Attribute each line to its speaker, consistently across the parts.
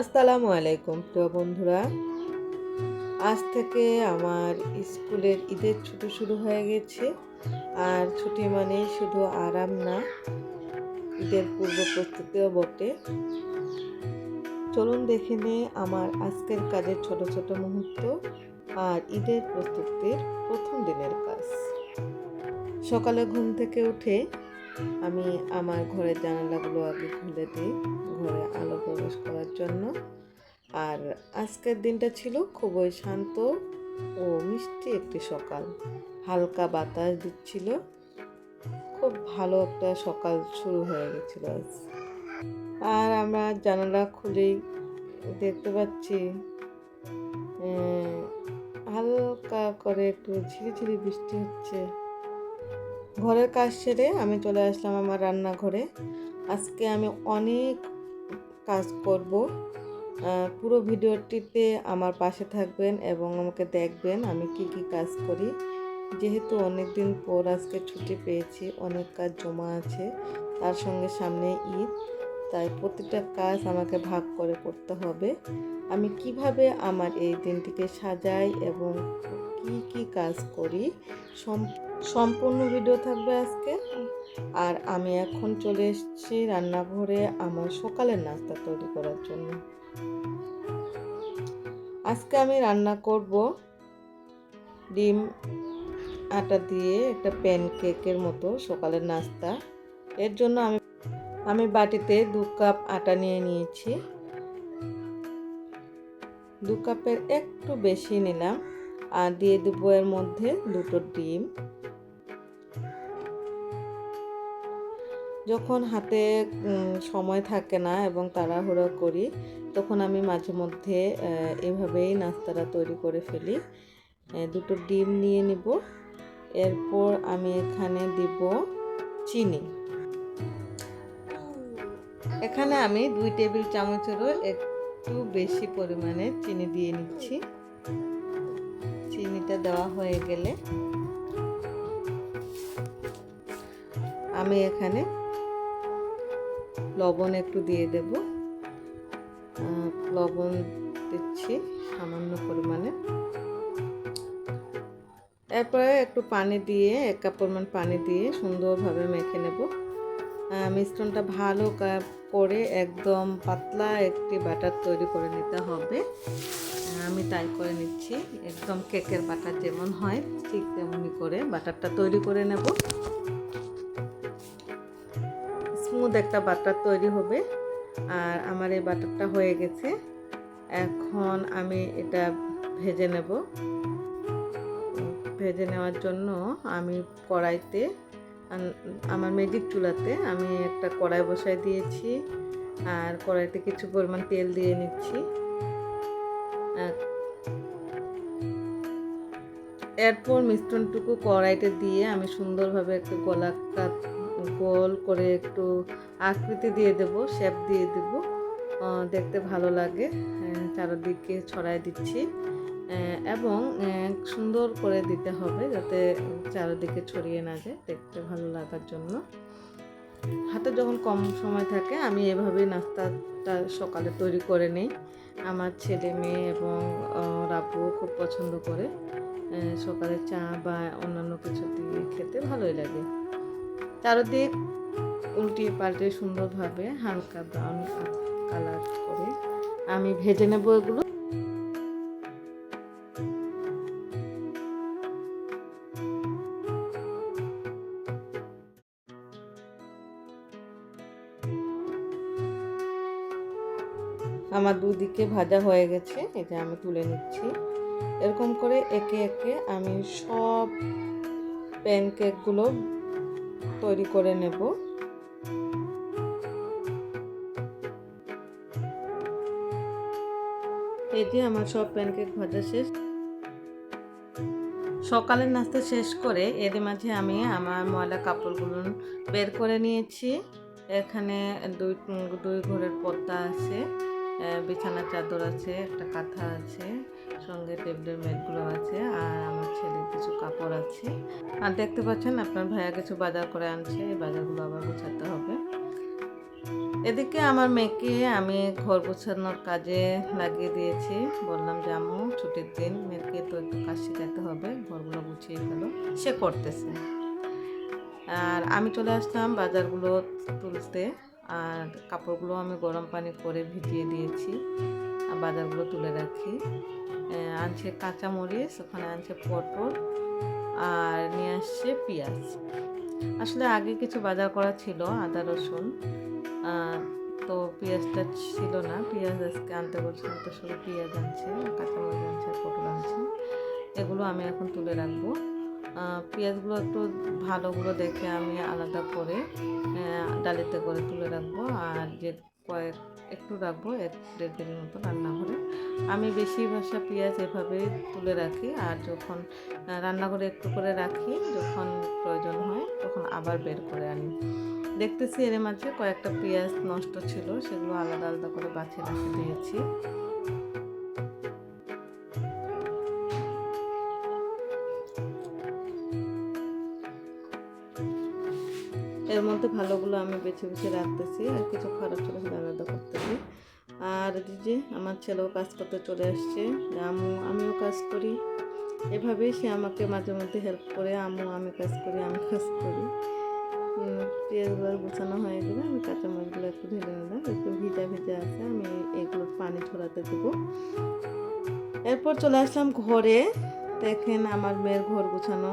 Speaker 1: আসসালামু আলাইকুম, প্রিয় বন্ধুরা। আজ থেকে আমার স্কুলের ঈদের ছুটি শুরু হয়ে গেছে। আর ছুটি মানে শুধু আরাম না, ঈদের পূর্ব প্রস্তুতিও বটে। চলুন দেখে নে আমার আজকের কাজের ছোট ছোট মুহূর্ত আর ঈদের প্রস্তুতির প্রথম দিনের কাজ। সকালে ঘুম থেকে উঠে আমি আমার ঘরের জানালাগুলো আগে খুলে দিই, ঘরে আলো প্রবেশ করার জন্য। আর আজকের দিনটা ছিল খুবই শান্ত ও মিষ্টি একটি সকাল। হালকা বাতাস দিচ্ছিল। খুব ভালো একটা সকাল শুরু হয়ে গেছিল আজ। আর আমরা জানালা খুলেই দেখতে পাচ্ছি হালকা করে একটু ঝিরিঝিরি বৃষ্টি হচ্ছে। ঘরের কাজ সেরে আমি চলে আসলাম আমার রান্নাঘরে। আজকে আমি অনেক কাজ করব। পুরো ভিডিওটিতে আমার পাশে থাকবেন এবং আমাকে দেখবেন আমি কি কি কাজ করি। যেহেতু অনেক দিন পর আজকে ছুটি পেয়েছি, অনেক কাজ জমা আছে, তার সঙ্গে সামনে ঈদ, তাই প্রতিটা কাজ আমাকে ভাগ করে করতে হবে। আমি কীভাবে আমার এই দিনটিকে সাজাই এবং কি কি কাজ করি, সম- সম্পূর্ণ ভিডিও থাকবে আজকে। আর আমি এখন চলে এসেছি রান্নাঘরে আমার সকালের নাস্তা তৈরি করার জন্য। আজকে আমি রান্না করব ডিম, আটা দিয়ে একটা প্যানকেকের মতো সকালের নাস্তা। এর জন্য আমি আমি বাটিতে দু কাপ আটা নিয়ে নিয়েছি। দু কাপের একটু বেশি নিলাম। আর দিয়ে দেবো এর মধ্যে দুটো ডিম। যখন হাতে সময় থাকে না এবং তাড়াহুড়ো করি, তখন আমি মাঝে মধ্যে এভাবেই নাস্তাটা তৈরি করে ফেলি। দুটো ডিম নিয়ে নিব। এরপর আমি এখানে দিব চিনি। এখানে আমি দুই টেবিল চামচেরও একটু বেশি পরিমাণে চিনি দিয়ে নিচ্ছি। চিনিটা দেওয়া হয়ে গেলে আমি এখানে লবণ একটু দিয়ে দেব। লবণ দিচ্ছি সামান্য পরিমাণে। এরপরে একটু পানি দিয়ে, এক কাপ পরিমাণ পানি দিয়ে সুন্দরভাবে মেখে নেব। মিশ্রণটা ভালো করে একদম পাতলা একটি ব্যাটার তৈরি করে নিতে হবে। আমি তাই করে নিচ্ছি। একদম কেকের বাটার যেমন হয়, ঠিক তেমনি করে বাটারটা তৈরি করে নেব। স্মুথ একটা বাটার তৈরি হবে। আর আমার এই বাটারটা হয়ে গেছে। এখন আমি এটা ভেজে নেব। ভেজে নেওয়ার জন্য আমি কড়াইতে আমার ম্যাজিক চুলাতে আমি একটা কড়াই বসাই দিয়েছি। আর কড়াইতে কিছু পরিমাণ তেল দিয়ে নিচ্ছি। এরপর মিশ্রণটুকু কড়াইতে দিয়ে আমি সুন্দরভাবে একটু গোলাকার গোল করে একটু আকৃতি দিয়ে দেব শেপ দিয়ে দেব। দেখতে ভালো লাগে। চারদিকে ছড়াই দিচ্ছি। এবং সুন্দর করে দিতে হবে যাতে চারিদিকে ছড়িয়ে না যায় দেখতে ভালো লাগার জন্য। হাতে যখন কম সময় থাকে, আমি এভাবেই নাস্তাটা সকালে তৈরি করে নিই। আমার ছেলে মেয়ে এবং রাবুও খুব পছন্দ করে। সকালে চা বা অন্যান্য কিছু দিয়ে খেতে ভালোই লাগে। চারদিক উল্টিয়ে পাল্টে সুন্দরভাবে হালকা ব্রাউন কালার করে আমি ভেজে নেব এগুলো। আমার দুদিকে ভাজা হয়ে গেছে এটা আমি তুলে নিচ্ছি। এরকম করে একে একে আমি সব প্যানকেকগুলো তৈরি করে নেব। এটি আমার সব প্যানকেক ভাজা শেষ। সকালের নাস্তা শেষ করে এর মাঝে আমি আমার ময়লা কাপড়গুলো বের করে নিয়েছি। এখানে দুই দুই ঘরের পর্দা আছে বিছানার চাদর আছে, একটা কাঁথা আছে। সঙ্গে টেবিলের ম্যাটগুলো আছে আর আমার ছেলের কিছু কাপড় আছে। আর দেখতে পাচ্ছেন আপনার ভাইয়া কিছু বাজার করে আনছে, এই বাজারগুলো আবার গুছাতে হবে। এদিকে আমার মেয়েকে আমি ঘর গোছানোর কাজে লাগিয়ে দিয়েছি। বললাম যে, আম্মু, ছুটির দিন মেয়েকে তো একটু কাজ শেখাতে হবে, ঘরগুলো গুছিয়ে ফেলো। সে করতেছে। আর আমি চলে আসলাম বাজারগুলো তুলতে। আর কাপড়গুলো আমি গরম পানি করে ভিজিয়ে দিয়েছি। আর বাজারগুলো তুলে রাখি। আনছে কাঁচামরিচ, ওখানে আনছে পটল আর নিয়ে আসছে পেঁয়াজ। আসলে আগে কিছু বাজার করা ছিল আদা, রসুন তো পেঁয়াজটা ছিল না। পেঁয়াজ আজকে আনতে বলছিলাম তো শুধু পেঁয়াজ আনছে, কাঁচামরিচ আনছে, পটল আনছে। এগুলো আমি এখন তুলে রাখব। পেঁয়াজগুলো একটু ভালোগুলো দেখে আমি আলাদা করে ডালিতে করে তুলে রাখব। আর যে কয়েক, একটু রাখব, এক দেড় দিনের মতো রান্নাঘরে আমি বেশি ভাষা পেঁয়াজ এভাবে তুলে রাখি, আর যখন রান্নাঘরে একটু করে রাখি, যখন প্রয়োজন হয়, তখন আবার বের করে আনি। দেখতেছি এর মাঝে কয়েকটা পেঁয়াজ নষ্ট ছিল, সেগুলো আলাদা আলাদা করে বাছিয়ে রাখে দিয়েছি। এর মধ্যে ভালোগুলো আমি বেছে বেছে রাখতেছি আর কিছু খারাপ ছিল সেটা আলাদা করতেছি। আর যে আমার ছেলেও কাজ করতে চলে আসছে যে আম্মু আমিও কাজ করি। এভাবেই সে আমাকে মাঝে মধ্যে হেল্প করে, আম্মু আমি কাজ করি, আমি কাজ করি। পেঁয়াজগুলো গোছানো হয়ে গেলে আমি কাঁচামরিচগুলো একটু ঢেলে নিলাম, একটু ভিজা ভিজা আছে, আমি এগুলো পানি ছড়াতে দেবো। এরপর চলে আসলাম ঘরে, দেখেন আমার মেয়ের ঘর গুছানো।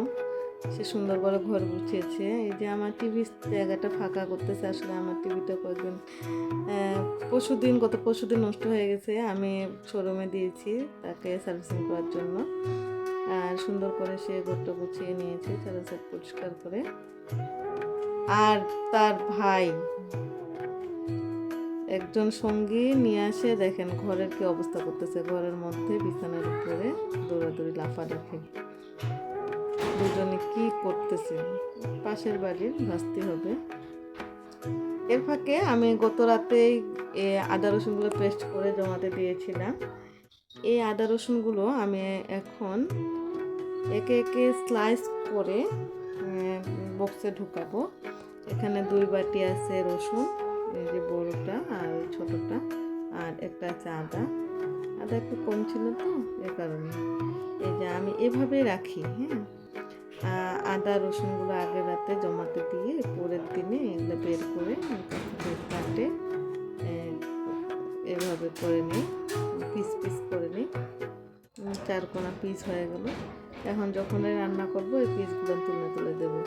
Speaker 1: সে সুন্দর করে ঘর গুছিয়েছে। এই যে আমার টিভি জায়গাটা ফাঁকা করতেছে, আসলে আমার টিভিটা কয়েকদিন পরশু দিন গত পরশু দিন নষ্ট হয়ে গেছে, আমি শোরুমে দিয়েছি তাকে সার্ভিসিং করার জন্য। আর সুন্দর করে সে ঘরটা গুছিয়ে নিয়েছে চারা পরিষ্কার করে। আর তার ভাই, একজন সঙ্গী নিয়ে আসে, দেখেন ঘরের কি অবস্থা করতেছে, ঘরের মধ্যে বিছানার উপরে দৌড়াদৌড়ি লাফা লাফালাফি। দুজনে কি করতেছে? পাশের বাড়ির ভাসতে হবে। এর ফাঁকে আমি গত রাতেই আদা রসুনগুলো পেস্ট করে জমাতে দিয়েছিলাম। এই আদা রসুনগুলো আমি এখন একে একে স্লাইস করে বক্সে ঢুকাবো। এখানে দুই বাটি আছে রসুন, এই যে বড়টা আর ছোটোটা, আর একটা আছে আদা। আদা একটু কম ছিল তো, এ কারণে। এই যে আমি এভাবে রাখি হ্যাঁ? আদা রসুনগুলো আগের রাতে জমাতে দিয়ে পরের দিনে এগুলো বের করে কাটে এভাবে করে নিই, পিস পিস করে নিই। চারকোনা পিস হয়ে গেল। এখন যখন রান্না করব এই পিসগুলো তুলে তুলে দেবো।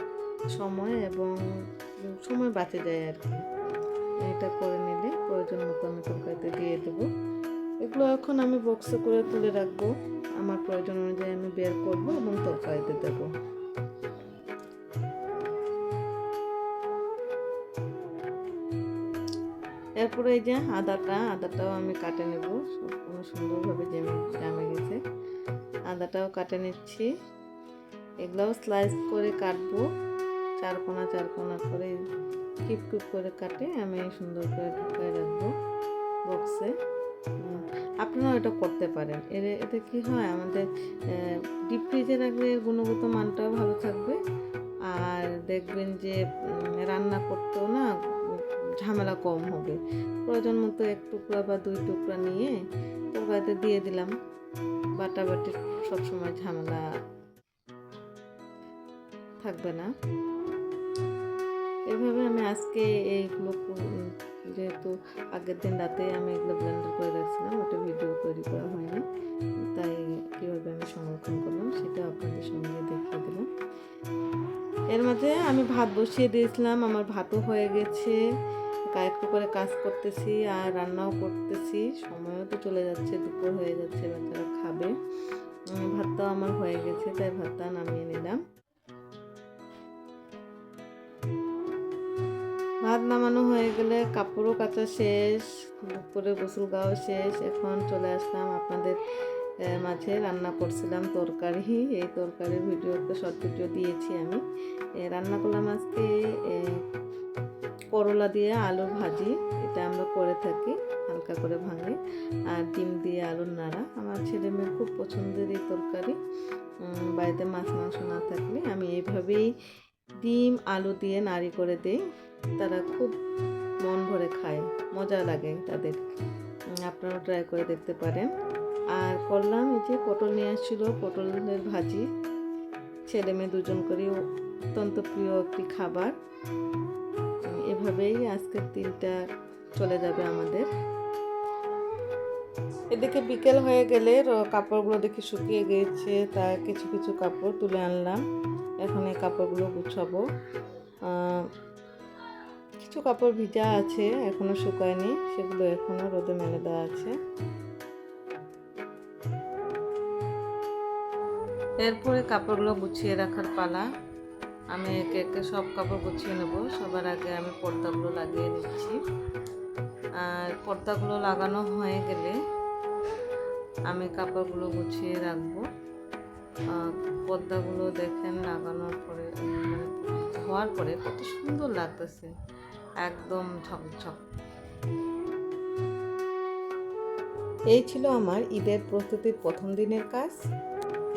Speaker 1: সময় এবং সময় বাঁচে যায় আর কি। এটা করে নিলে প্রয়োজন মতো আমি তরকারিতে দিয়ে দেবো। এগুলো এখন আমি বক্সে করে তুলে রাখব। আমার প্রয়োজন অনুযায়ী আমি বের করব এবং তরকারিতে দেবো। এরপরে এই যে আদাটা, আদাটাও আমি কাটে নেব। সম্পূর্ণ সুন্দরভাবে জেমে, জামে গেছে। আদাটাও কাটে নিচ্ছি। এগুলোও স্লাইস করে কাটবো। চার কোনা চার কোনা করে কিপ কিপ করে কাটে। আমি সুন্দর করে ঢুকায় রাখব বক্সে আপনারাও এটা করতে পারেন। এর, এতে কি হয়? আমাদের ডিপ ফ্রিজে রাখলে গুণগত মানটাও ভালো থাকবে। আর দেখবেন যে রান্না করতেও না ঝামেলা কম হবে। প্রয়োজন মতো এক টুকরা বা দুই টুকরা নিয়ে তরকারিতে দিয়ে দিলাম। বাটাবাটি সবসময় ঝামেলা থাকবে না। এভাবে আমি আজকে এইগুলো যেহেতু আগের দিন রাতে আমি এগুলো ব্লেন্ডার করে রাখছিলাম, ওটা ভিডিও তৈরি করা হয়নি। তাই কীভাবে আমি সংরক্ষণ করলাম সেটা আপনাদের সঙ্গে দেখিয়ে দিলাম। এর মাঝে আমি ভাত বসিয়ে দিয়েছিলাম, আমার ভাতও হয়ে গেছে। একটু করে কাজ করতেছি আর রান্নাও করতেছি। সময়ও তো চলে যাচ্ছে, দুপুর হয়ে যাচ্ছে, বাচ্চারা খাবে। ভাতটাও আমার হয়ে গেছে, তাই ভাতটা নামিয়ে নিলাম। ভাত নামানো হয়ে গেলে কাপড়ও কাচা শেষ, দুপুরে গোসল গাও শেষ। এখন চলে আসলাম আপনাদের মাঝে রান্না করছিলাম তরকারি। এই তরকারির ভিডিও শর্ট ভিডিও দিয়েছি আমি। রান্না করলাম আজকে করলা দিয়ে আলুর ভাজি, এটা আমরা করে থাকি, হালকা করে ভাঙে। আর ডিম দিয়ে আলুর নাড়া। আমার ছেলে মেয়ের খুব পছন্দের এই তরকারি বাড়িতে মাছ মাংস না থাকলে আমি এইভাবেই ডিম, আলু দিয়ে নাড়ি করে দিই। তারা খুব মন ভরে খায়, মজা লাগে তাদের। আপনারাও ট্রাই করে দেখতে পারেন। আর করলাম এই যে পটল নিয়ে আসছিল, পটলের ভাজি। ছেলে মেয়ে দুজন করে অত্যন্ত প্রিয় একটি খাবার। এভাবেই আজকের দিনটা চলে যাবে আমাদের। এদিকে বিকেল হয়ে গেলে কাপড়গুলো দেখি শুকিয়ে গিয়েছে তা কিছু কিছু কাপড় তুলে আনলাম। এখন এই কাপড়গুলো গুছাবো। কিছু কাপড় ভিজা আছে, এখনও শুকায়নি, সেগুলো এখনও রোদে মেলে দেওয়া আছে। এরপরে কাপড়গুলো গুছিয়ে রাখার পালা। আমি একে একে সব কাপড় গুছিয়ে নেব। সবার আগে আমি পর্দাগুলো লাগিয়ে নিচ্ছি। আর পর্দাগুলো লাগানো হয়ে গেলে আমি কাপড়গুলো গুছিয়ে রাখব। পর্দাগুলো দেখেন লাগানোর পরে মানে হওয়ার পরে কত সুন্দর লাগতেছে। একদম ঝকঝক। এই ছিল আমার ঈদের প্রস্তুতির প্রথম দিনের কাজ।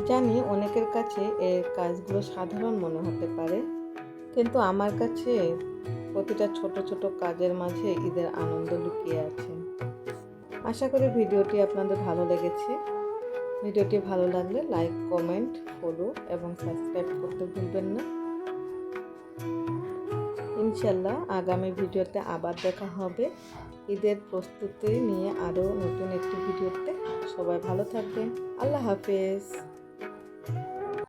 Speaker 1: জানি অনেকের কাছে এর কাজগুলো সাধারণ মনে হতে পারে, কিন্তু আমার কাছে প্রতিটা ছোট ছোট কাজের মাঝে ঈদের আনন্দ লুকিয়ে আছে। আশা করি ভিডিওটি আপনাদের ভালো লেগেছে। ভিডিওটি ভালো লাগলে লাইক, কমেন্ট, ফলো এবং সাবস্ক্রাইব করতে ভুলবেন না। ইনশাল্লাহ আগামী ভিডিওতে আবার দেখা হবে। ঈদের প্রস্তুতি নিয়ে আরও নতুন একটি ভিডিওতে। সবাই ভালো থাকবেন। আল্লাহ হাফেজ।